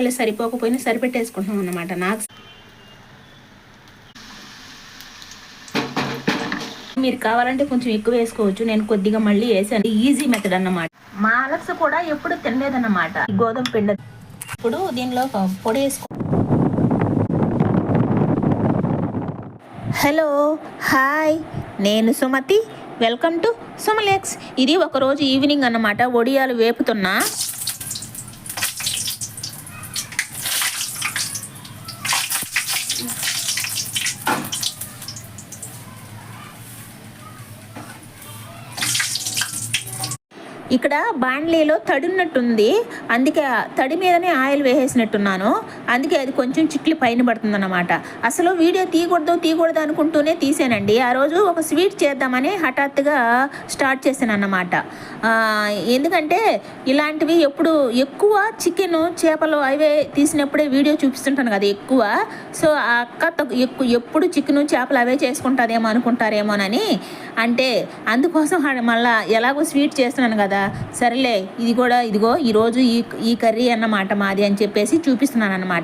ఇలా సరిపోకపోయినా సరిపెట్టేసుకుంటున్నాం అన్నమాట. నాకు మీరు కావాలంటే కొంచెం ఎక్కువ వేసుకోవచ్చు. నేను కొద్దిగా మళ్ళీ వేసాను. ఈజీ మెథడ్ అన్నమాట. మా అలక్స్ కూడా ఎప్పుడు తినలేదన్నమాట. గోధుమ పిండి ఇప్పుడు దీనిలో పొడి వేసుకో హలో హాయ్. నేను సుమతి. Welcome to సుమలేక్స్. ఇది ఒకరోజు ఈవినింగ్ అన్నమాట. ఒడియాలు వేపుతున్నా. ఇక్కడ బాండ్లీలో తడి ఉన్నట్టుంది అందుకే తడి మీదనే ఆయిల్ వేసేసినట్టున్నాను. అందుకే అది కొంచెం చిట్లు పైన పడుతుందన్నమాట. అసలు వీడియో తీయకూడదు తీయకూడదు అనుకుంటూనే తీసానండి. ఆ రోజు ఒక స్వీట్ చేద్దామని హఠాత్తుగా స్టార్ట్ చేశాను అన్నమాట ఎందుకంటే ఇలాంటివి ఎప్పుడు ఎక్కువ చికెన్ చేపలు అవే తీసినప్పుడే వీడియో చూపిస్తుంటాను కదా ఎక్కువ. సో ఆ అక్క ఎక్కువ ఎప్పుడు చికెన్ చేపలు అవే చేసుకుంటారేమో అనుకుంటారేమోనని అంటే అందుకోసం మళ్ళా ఎలాగో స్వీట్ చేస్తున్నాను కదా. సరేలే ఇది కూడా ఇదిగో ఈరోజు ఈ ఈ కర్రీ అన్నమాట మాది అని చెప్పేసి చూపిస్తున్నాను అనమాట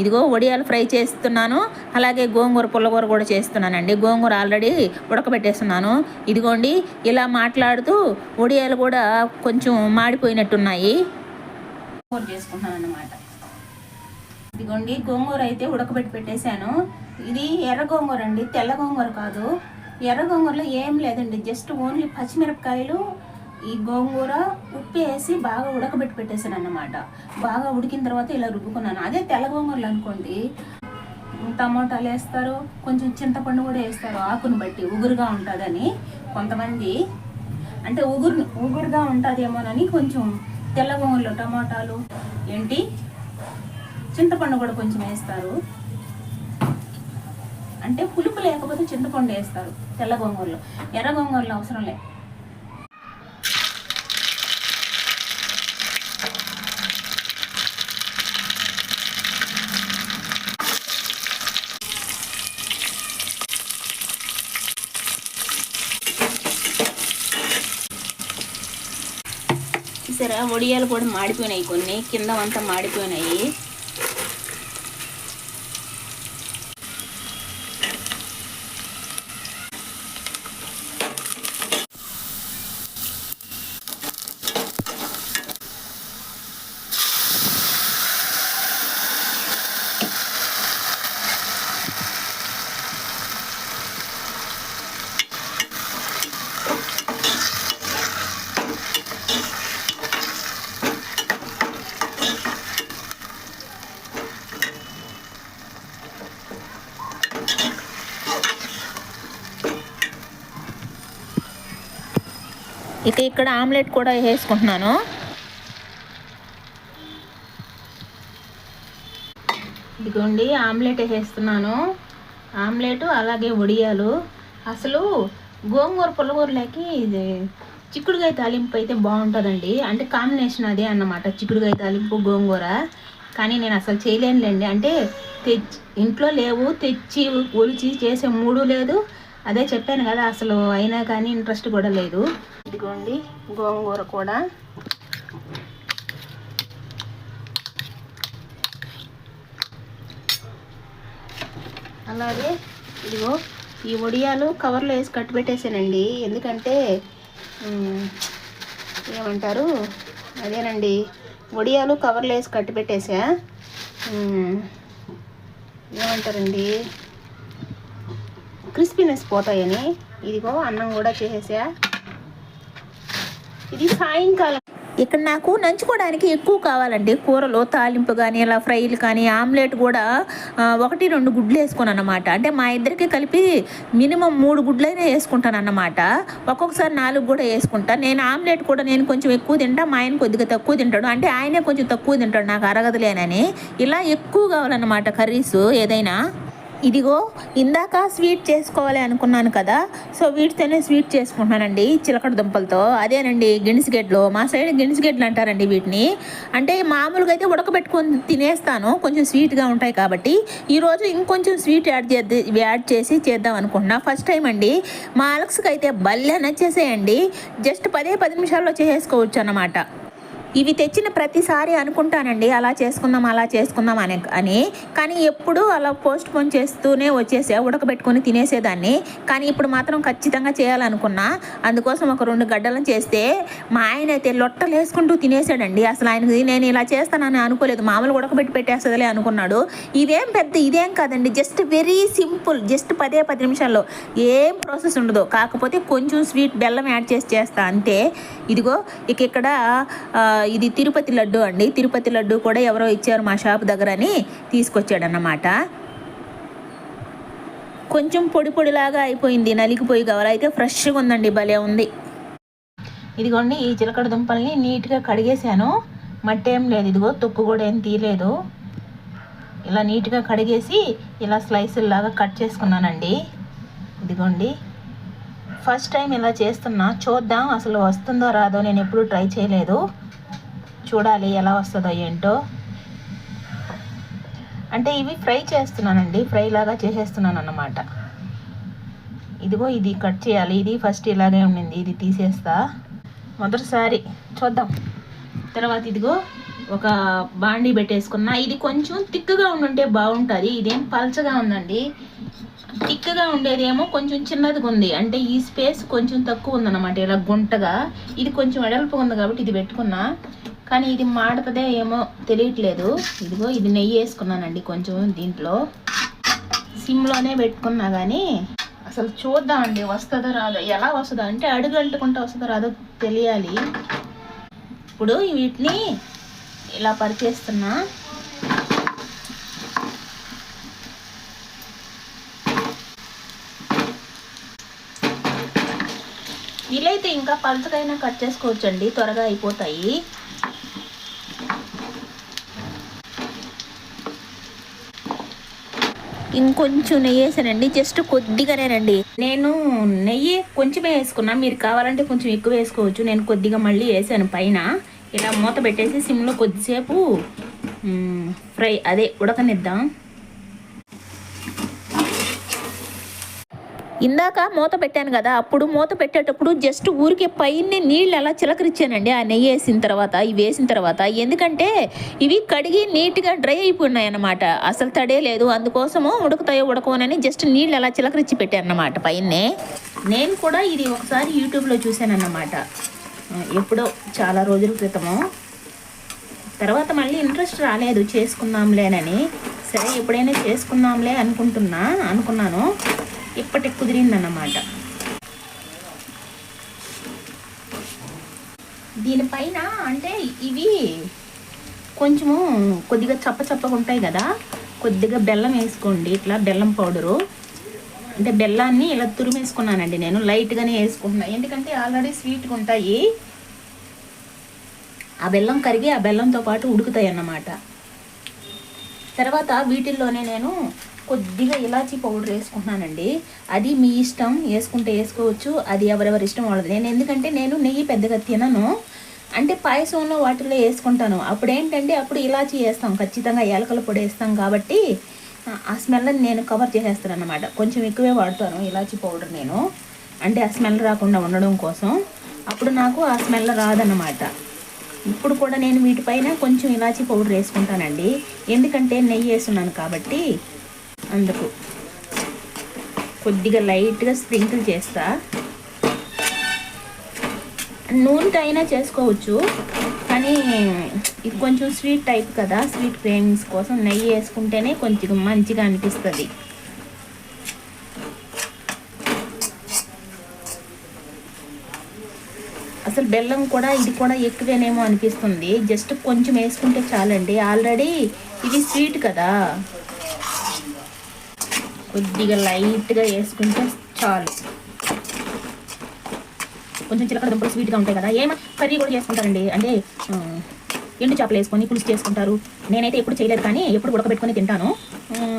ఇదిగో వడియాలు ఫ్రై చేస్తున్నాను. అలాగే గోంగూర పుల్లగూర కూడా చేస్తున్నానండి. గోంగూర ఆల్రెడీ ఉడకబెట్టేస్తున్నాను. ఇదిగోండి ఇలా మాట్లాడుతూ వడియాలు కూడా కొంచెం మాడిపోయినట్టున్నాయి. గోంగూర చేసుకుంటున్నాను అన్నమాట ఇదిగోండి గోంగూర అయితే ఉడకబెట్టి పెట్టేశాను. ఇది ఎర్ర గోంగూర అండి తెల్ల గోంగూర కాదు. ఎర్ర గోంగూరలో ఏం లేదండి జస్ట్ ఓన్లీ పచ్చిమిరపకాయలు ఈ గోంగూర ఉప్పు వేసి బాగా ఉడకబెట్టి పెట్టేశాను అన్నమాట బాగా ఉడికిన తర్వాత ఇలా రుబ్బుకున్నాను. అదే తెల్ల గోంగూరలు అనుకోండి టమోటాలు వేస్తారు కొంచెం చింతపండు కూడా వేస్తారు ఆకును బట్టి ఉగురుగా ఉంటుందని కొంతమంది అంటే ఉగురు ఉగురుగా ఉంటుందేమోనని కొంచెం తెల్ల గోంగూరలో టమాటాలు ఏంటి చింతపండు కూడా కొంచెం వేస్తారు. అంటే పులుపు లేకపోతే చింతపండు వేస్తారు తెల్ల గోంగూరలో. ఎర్ర గోంగూరలో అవసరం లేదు వడియాలు కూడా మాడిపోయినాయి కొన్ని. కింద అంతా మాడిపోయినాయి. ఇక ఇక్కడ ఆమ్లెట్ కూడా వేసుకుంటున్నాను. ఇదిగోండి ఆమ్లెట్ వేసేస్తున్నాను ఆమ్లెట్ అలాగే వడియాలు. అసలు గోంగూర పుల్లగూరలోకి ఇది చిక్కుడుగాయ తాలింపు అయితే బాగుంటుందండి. అంటే కాంబినేషన్ అదే అన్నమాట చిక్కుడుగాయ తాలింపు గోంగూర. కానీ నేను అసలు చేయలేనులేండి. అంటే తెచ్చి ఇంట్లో లేవు తెచ్చి ఒలిచి చేసే మూడు లేదు. అదే చెప్పాను కదా అసలు అయినా కానీ ఇంట్రెస్ట్ కూడా లేదు. ఇదిగోండి గోంగూర కూడా. అలాగే ఇదిగో ఈ వడియాలు కవర్లో వేసి కట్టు పెట్టేసానండి ఎందుకంటే ఏమంటారు? అదేనండి వడియాలు కవర్లో వేసి కట్టి పెట్టేసా. ఏమంటారండి? క్రిస్పీనెస్ పోతాయని. ఇదిగో అన్నం కూడా చేసేసా. ఇది సాయంకాలం. ఇక్కడ నాకు నంచుకోవడానికి ఎక్కువ కావాలండి. కూరలో తాలింపు కానీ ఇలా ఫ్రైలు కానీ ఆమ్లెట్ కూడా ఒకటి రెండు గుడ్లు వేసుకున్నాను అనమాట అంటే మా ఇద్దరికి కలిపి మినిమం మూడు గుడ్లైనా వేసుకుంటాను అన్నమాట ఒక్కొక్కసారి నాలుగు కూడా వేసుకుంటా. నేను ఆమ్లెట్ కూడా నేను కొంచెం ఎక్కువ తింటా. మా ఆయన కొద్దిగా తక్కువ తింటాడు. అంటే ఆయనే కొంచెం తక్కువ తింటాడు. నాకు అరగదులేనని ఇలా ఎక్కువ కావాలన్నమాట కర్రీస్ ఏదైనా. ఇదిగో ఇందాక స్వీట్ చేసుకోవాలి అనుకున్నాను కదా సో వీటితోనే స్వీట్ చేసుకుంటున్నానండి చిలకడ దుంపలతో. అదేనండి గిణిసిగెడ్లు మా సైడ్ గిణిసిగెడ్లు అంటారండి వీటిని. అంటే మామూలుగా అయితే ఉడకబెట్టుకొని తినేస్తాను కొంచెం స్వీట్గా ఉంటాయి కాబట్టి. ఈరోజు ఇంకొంచెం స్వీట్ యాడ్ చేద్ది యాడ్ చేసి చేద్దాం అనుకుంటున్నా. ఫస్ట్ టైం అండి మా అలక్స్కి అయితే భలే నచ్చేసేయండి. జస్ట్ పదే పది నిమిషాల్లో చేసేసుకోవచ్చు అన్నమాట. ఇవి తెచ్చిన ప్రతిసారి అనుకుంటానండి అలా చేసుకుందాం అలా చేసుకుందాం అని అని. కానీ ఎప్పుడూ అలా పోస్ట్ పోన్ చేస్తూనే వచ్చేసే ఉడకబెట్టుకొని తినేసేదాన్ని. కానీ ఇప్పుడు మాత్రం ఖచ్చితంగా చేయాలనుకున్నా అందుకోసం ఒక రెండు గడ్డలను చేస్తే మా ఆయన అయితే లొట్టలు వేసుకుంటూ తినేసాడండి. అసలు ఆయనకి నేను ఇలా చేస్తానని అనుకోలేదు. మామూలు ఉడకబెట్టి పెట్టేస్తుందిలే అనుకున్నాడు. ఇదేం పెద్ద ఇదేం కాదండి. జస్ట్ వెరీ సింపుల్ జస్ట్ పదే పది నిమిషాల్లో. ఏం ప్రాసెస్ ఉండదు. కాకపోతే కొంచెం స్వీట్ బెల్లం యాడ్ చేసి చేస్తా. అంతే ఇదిగో ఇక ఇక్కడ ఇది తిరుపతి లడ్డు అండి. తిరుపతి లడ్డు కూడా ఎవరో ఇచ్చారు మా షాప్ దగ్గర అని తీసుకొచ్చాడన్నమాట. కొంచెం పొడి పొడిలాగా అయిపోయింది. నలిగిపోయి కావాలి. అయితే ఫ్రెష్గా ఉందండి. భలే ఉంది. ఇదిగోండి ఈ చిలకడ దుంపల్ని నీట్గా కడిగేశాను. మట్టి ఏం లేదు. ఇదిగో తొక్కు కూడా ఏం తీయలేదు. ఇలా నీట్గా కడిగేసి ఇలా స్లైసుల్లాగా కట్ చేసుకున్నానండి. ఇదిగోండి. ఫస్ట్ టైం ఇలా చేస్తున్నా. చూద్దాం అసలు వస్తుందో రాదో నేను ఎప్పుడు ట్రై చేయలేదు. చూడాలి ఎలా వస్తుందో ఏంటో. అంటే ఇవి ఫ్రై చేస్తున్నానండి ఫ్రై లాగా చేసేస్తున్నాను అన్నమాట ఇదిగో ఇది కట్ చేయాలి ఇది ఫస్ట్ ఇలాగే ఉండింది ఇది తీసేస్తా. మొదటిసారి చూద్దాం. తర్వాత ఇదిగో ఒక బాండీ పెట్టేసుకున్నా. ఇది కొంచెం తిక్కుగా ఉండుంటే బాగుంటుంది ఇదేం పల్చగా ఉందండి. తిక్కుగా ఉండేదేమో కొంచెం చిన్నదిగా ఉంది అంటే ఈ స్పేస్ కొంచెం తక్కువ ఉందన్నమాట ఇలా గుంటగా. ఇది కొంచెం వెడల్పు ఉంది కాబట్టి ఇది పెట్టుకున్నా. కానీ ఇది మాడతదే ఏమో తెలియట్లేదు. ఇదిగో ఇది నెయ్యి వేసుకున్నానండి కొంచెం దీంట్లో. సిమ్లోనే పెట్టుకున్నా కానీ అసలు చూద్దామండి వస్తుందో రాదో? ఎలా వస్తుందో? అంటే అడుగు అంటుకుంటే వస్తుందో రాదో తెలియాలి. ఇప్పుడు వీటిని ఇలా పరిచేస్తున్నా. వీలైతే ఇంకా పలచకైనా కట్ చేసుకోవచ్చండి త్వరగా అయిపోతాయి. ఇంకొంచెం నెయ్యి వేసానండి. జస్ట్ కొద్దిగానేనండి నేను నెయ్యి కొంచెమే వేసుకున్నా. మీరు కావాలంటే కొంచెం ఎక్కువ వేసుకోవచ్చు. నేను కొద్దిగా మళ్ళీ వేసాను పైన. ఇలా మూత పెట్టేసి సిమ్లో కొద్దిసేపు ఫ్రై అదే ఉడకనిద్దాం. ఇందాక మూత పెట్టాను కదా అప్పుడు మూత పెట్టేటప్పుడు జస్ట్ ఊరికే పైన నీళ్ళు అలా చిలకరిచ్చానండి. ఆ నెయ్యి వేసిన తర్వాత ఇవి వేసిన తర్వాత. ఎందుకంటే ఇవి కడిగి నీట్గా డ్రై అయిపోయినాయి అనమాట అసలు తడే లేదు. అందుకోసము ఉడుకుతాయో ఉడకవనని జస్ట్ నీళ్ళు అలా చిలకరించి పెట్టాను అన్నమాట పైనే నేను కూడా ఇది ఒకసారి యూట్యూబ్లో చూశానన్నమాట. ఎప్పుడో చాలా రోజుల క్రితము. తర్వాత మళ్ళీ ఇంట్రెస్ట్ రాలేదు. చేసుకుందాంలేనని. సరే ఎప్పుడైనా చేసుకుందాంలే అనుకుంటున్నా అనుకున్నాను. ఇప్పటికి కుదిరిందన్నమాట. దీనిపైన అంటే ఇవి కొంచెము కొద్దిగా చప్ప చప్పగా ఉంటాయి కదా కొద్దిగా బెల్లం వేసుకోండి ఇట్లా బెల్లం పౌడరు. అంటే బెల్లాన్ని ఇలా తురిమేసుకున్నానండి నేను లైట్గానే వేసుకుంటున్నాను ఎందుకంటే ఆల్రెడీ స్వీట్గా ఉంటాయి. ఆ బెల్లం కరిగి ఆ బెల్లంతో పాటు ఉడుకుతాయి అన్నమాట తర్వాత వీటిల్లోనే నేను కొద్దిగా ఇలాచీ పౌడర్ వేసుకుంటున్నానండి. అది మీ ఇష్టం వేసుకుంటే వేసుకోవచ్చు అది ఎవరెవరి ఇష్టం వాళ్ళది. నేను ఎందుకంటే నేను నెయ్యి పెద్దగా తినను. అంటే పాయసంలో వాటిల్లో వేసుకుంటాను. అప్పుడు ఏంటంటే అప్పుడు ఇలాచీ వేస్తాం ఖచ్చితంగా ఏలకల పొడి వేస్తాం కాబట్టి ఆ- స్మెల్ని నేను కవర్ చేసేస్తాను అనమాట కొంచెం ఎక్కువే వాడతాను ఇలాచీ పౌడర్ నేను. అంటే ఆ స్మెల్ రాకుండా ఉండడం కోసం. అప్పుడు నాకు ఆ స్మెల్ రాదన్నమాట. ఇప్పుడు కూడా నేను వీటిపైన కొంచెం ఇలాచీ పౌడర్ వేసుకుంటానండి. ఎందుకంటే నెయ్యి వేస్తున్నాను కాబట్టి అందుకు. కొద్దిగా లైట్గా స్ప్రింకిల్ చేస్తా. నూనెతో అయినా చేసుకోవచ్చు కానీ ఇది కొంచెం స్వీట్ టైప్ కదా స్వీట్ క్రేమింగ్స్ కోసం నెయ్యి వేసుకుంటేనే కొంచెం మంచిగా అనిపిస్తుంది. అసలు బెల్లం కూడా ఇది కూడా ఎక్కువేనేమో అనిపిస్తుంది. జస్ట్ కొంచెం వేసుకుంటే చాలండి. ఆల్రెడీ ఇది స్వీట్ కదా. కొద్దిగా లైట్గా వేసుకుంటే చాలు. కొంచెం చిలకడ దుంపలు స్వీట్గా ఉంటాయి కదా ఏమ కర్రీ కూడా చేసుకుంటారండి. అంటే ఎండు చేపలు వేసుకొని పులుసు చేసుకుంటారు. నేనైతే ఎప్పుడు చేయలేదు కానీ ఎప్పుడు ఉడకబెట్టుకొని తింటాను.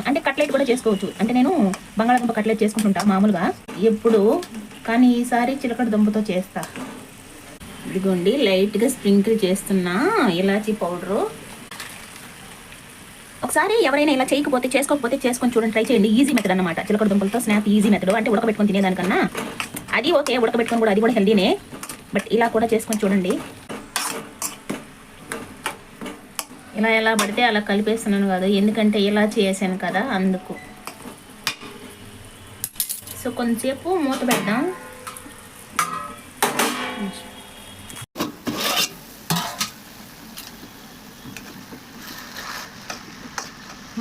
అంటే కట్లెట్ కూడా చేసుకోవచ్చు. అంటే నేను బంగాళాదుంప కట్లెట్ చేసుకుంటుంటా మామూలుగా. ఎప్పుడు కానీ ఈసారి చిలకడ దుంపతో చేస్తా. ఇదిగోండి లైట్గా స్ప్రింకిల్ చేస్తున్నా ఇలాచీ పౌడరు. ఒకసారి ఎవరైనా ఇలా చేయకపోతే చేసుకోకపోతే చేసుకొని చూడండి ట్రై చేయండి. ఈజీ మెథడ్ అనమాట చిలకడ దుంపలతో స్నాప్ ఈజీ మెథడ్ అంటే ఉడకబెట్టుకొని తినేదానికన్నా అది ఓకే ఉడకబెట్టుకొని కూడా అది కూడా హెల్దీనే బట్ ఇలా కూడా చేసుకొని చూడండి. ఇలా ఎలా పడితే అలా కలిపేస్తున్నాను కాదు ఎందుకంటే ఇలా చేసాను కదా అందుకు. సో కొంచెంసేపు మూత పెడదాం.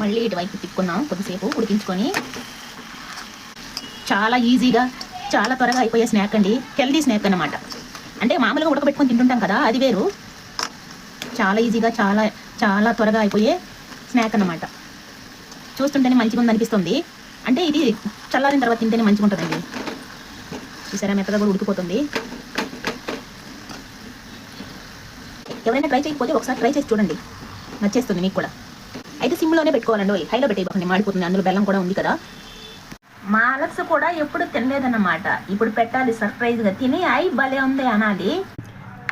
మళ్ళీ ఇటువైపు తిప్పుకున్నాం కొద్దిసేపు ఉడికించుకొని. చాలా ఈజీగా చాలా త్వరగా అయిపోయే స్నాక్ అండి. హెల్దీ స్నాక్ అన్నమాట. అంటే మామూలుగా ఉడకబెట్టుకొని తింటుంటాం కదా అది వేరు. చాలా ఈజీగా చాలా చాలా త్వరగా అయిపోయే స్నాక్ అన్నమాట. చూస్తుంటేనే మంచిగా ఉంది అనిపిస్తుంది అంటే ఇది చల్లారిన తర్వాత తింటేనే మంచిగా ఉంటుందండి చూసారా మెత్తగా కూడా ఉడికిపోతుంది. ఎవరైనా ట్రై చేయకపోతే ఒకసారి ట్రై చేసి చూడండి. నచ్చేస్తుంది మీకు కూడా. అయితే సిమ్లోనే పెట్టుకోవాలండి. హైలో పెట్టేయకండి మాడిపోతుంది. అందులో బెల్లం కూడా ఉంది కదా. మా అలక్స్ కూడా ఎప్పుడు తినలేదన్నమాట. ఇప్పుడు పెట్టాలి. సర్ప్రైజ్గా తిని అయి భలే ఉంది అనాలి.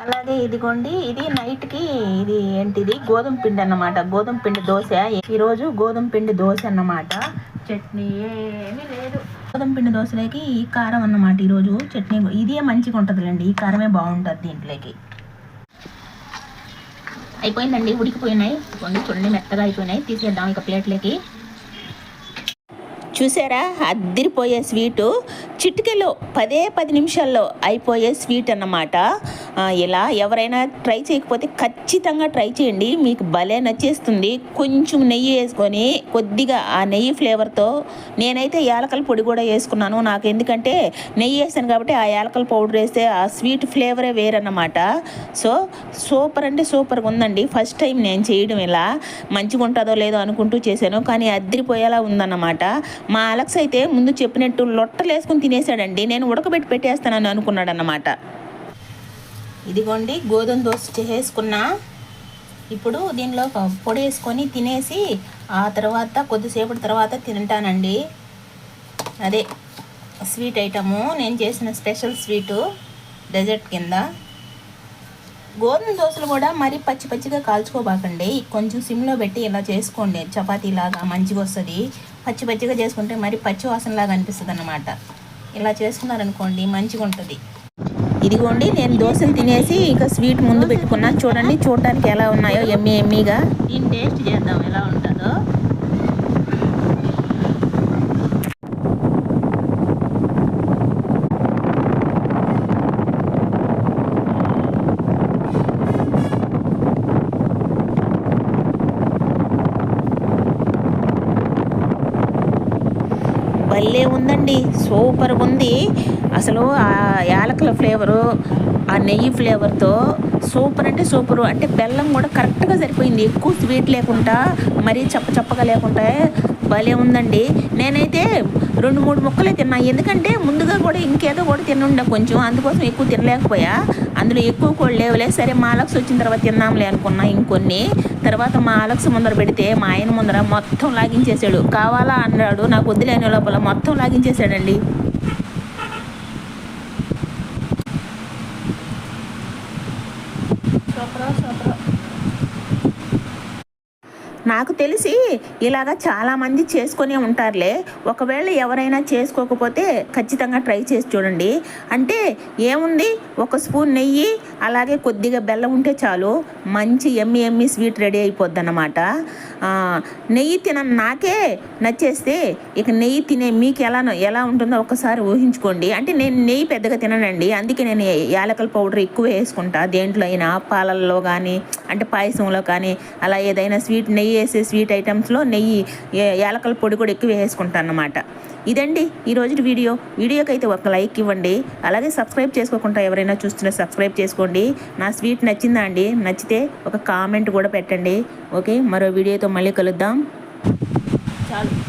అలాగే ఇదిగోండి. ఇది నైట్కి ఇది ఏంటిది? గోధుమ పిండి అన్నమాట. గోధుమ పిండి దోశ. ఈరోజు గోధుమ పిండి దోశ అన్నమాట. చట్నీ ఏమీ లేదు. గోధుమ పిండి దోశలోకి ఈ కారం అన్నమాట ఈరోజు చట్నీ ఇదే మంచిగా ఉంటుందిలేండి. ఈ కారమే బాగుంటుంది దీంట్లోకి. అయిపోయిందండి ఉడికిపోయినాయి. కొన్ని చూడండి మెత్తగా అయిపోయినాయి. తీసేద్దాం ఇక ప్లేట్లోకి. చూసారా? అద్దిరిపోయే స్వీటు. చిటికెలో పదే పది నిమిషాల్లో అయిపోయే స్వీట్ అన్నమాట. ఇలా ఎవరైనా ట్రై చేయకపోతే ఖచ్చితంగా ట్రై చేయండి. మీకు భలే నచ్చేస్తుంది. కొంచెం నెయ్యి వేసుకొని కొద్దిగా ఆ నెయ్యి ఫ్లేవర్తో నేనైతే యాలకల పొడి కూడా వేసుకున్నాను. నాకు ఎందుకంటే నెయ్యి వేసాను కాబట్టి ఆ యాలకల పౌడర్ వేస్తే ఆ స్వీట్ ఫ్లేవరే వేరన్నమాట. సో సూపర్ అంటే సూపర్గా ఉందండి. ఫస్ట్ టైం నేను చేయడం ఇలా. మంచిగా ఉంటుందో లేదో అనుకుంటూ చేశాను. కానీ అద్దరిపోయేలా ఉందన్నమాట. మా అలక్స్ అయితే ముందు చెప్పినట్టు లొట్టలు వేసుకుని తినేసాడండి. నేను ఉడకబెట్టి పెట్టేస్తానని అనుకున్నాడన్నమాట. ఇదిగోండి గోధుమ దోశ చేసుకున్నా ఇప్పుడు దీనిలో ఒక పొడి వేసుకొని తినేసి ఆ తర్వాత కొద్దిసేపటి తర్వాత తింటానండి. అదే స్వీట్ ఐటము నేను చేసిన స్పెషల్ స్వీటు డెజర్ట్ కింద. గోధుమ దోశలు కూడా మరీ పచ్చి పచ్చిగా కాల్చుకోబాకండి. కొంచెం సిమ్లో పెట్టి ఇలా చేసుకోండి. చపాతీలాగా మంచిగా వస్తుంది. పచ్చి పచ్చిగా చేసుకుంటే మరి పచ్చి వాసనలాగా అనిపిస్తుంది అన్నమాట ఇలా చేసుకున్నారనుకోండి మంచిగా ఉంటుంది ఇదిగోండి నేను దోశలు తినేసి ఇక స్వీట్ ముందు పెట్టుకున్నాను చూడండి చూడటానికి ఎలా ఉన్నాయో ఎమ్మి ఎమ్మిగా. దీన్ని టేస్ట్ చేద్దాం ఎలా ఉంటుందో భలే ఉందండి సూపర్ ఉంది. అసలు ఆ యాలకుల ఫ్లేవరు ఆ నెయ్యి ఫ్లేవర్తో సూపర్ అంటే సూపర్. అంటే బెల్లం కూడా కరెక్ట్గా సరిపోయింది. ఎక్కువ స్వీట్ లేకుండా మరీ చప్ప చప్పగా లేకుండా భలే ఉందండి. నేనైతే రెండు మూడు ముక్కలే తిన్నా. ఎందుకంటే ముందుగా కూడా ఇంకేదో కూడా తినుండే కొంచెం. అందుకోసం ఎక్కువ తినలేకపోయా. అందులో ఎక్కువ కూడా లేవులే. సరే మా అలక్స్ వచ్చిన తర్వాత తిన్నాంలే అనుకున్నా ఇంకొన్ని. తర్వాత మా అలక్స్ ముందర పెడితే మా ఆయన ముందర మొత్తం లాగించేసాడు కావాలా అన్నాడు. నాకు వద్దులేని లోపల మొత్తం లాగించేసాడండి సూపరా సూపరా నాకు తెలిసి ఇలాగ చాలామంది చేసుకునే ఉంటారులే. ఒకవేళ ఎవరైనా చేసుకోకపోతే ఖచ్చితంగా ట్రై చేసి చూడండి. అంటే ఏముంది? ఒక స్పూన్ నెయ్యి అలాగే కొద్దిగా బెల్లం ఉంటే చాలు. మంచి ఎమ్మి ఎమ్మి స్వీట్ రెడీ అయిపోద్ది అన్నమాట నెయ్యి తిన నాకే నచ్చేస్తే ఇక నెయ్యి తినే మీకు ఎలా ఎలా ఉంటుందో ఒకసారి ఊహించుకోండి. అంటే నేను నెయ్యి పెద్దగా తిననండి. అందుకే నేను యాలకల పౌడర్ ఎక్కువ వేసుకుంటా. దేంట్లో అయినా పాలల్లో కానీ అంటే పాయసంలో కానీ అలా ఏదైనా స్వీట్ నెయ్యి వేసే స్వీట్ ఐటమ్స్లో నెయ్యి ఏ- యాలకల పొడి కూడా ఎక్కువ వేసుకుంటాను అన్నమాట. ఇదండి ఈరోజు వీడియో. వీడియోకి అయితే ఒక లైక్ ఇవ్వండి. అలాగే సబ్స్క్రైబ్ చేసుకోకుండా ఎవరైనా చూస్తున్నా సబ్స్క్రైబ్ చేసుకోండి. నా స్వీట్ నచ్చిందా అండి? నచ్చితే ఒక కామెంట్ కూడా పెట్టండి. ఓకే మరో వీడియోతో మళ్ళీ కలుద్దాం. చాలు.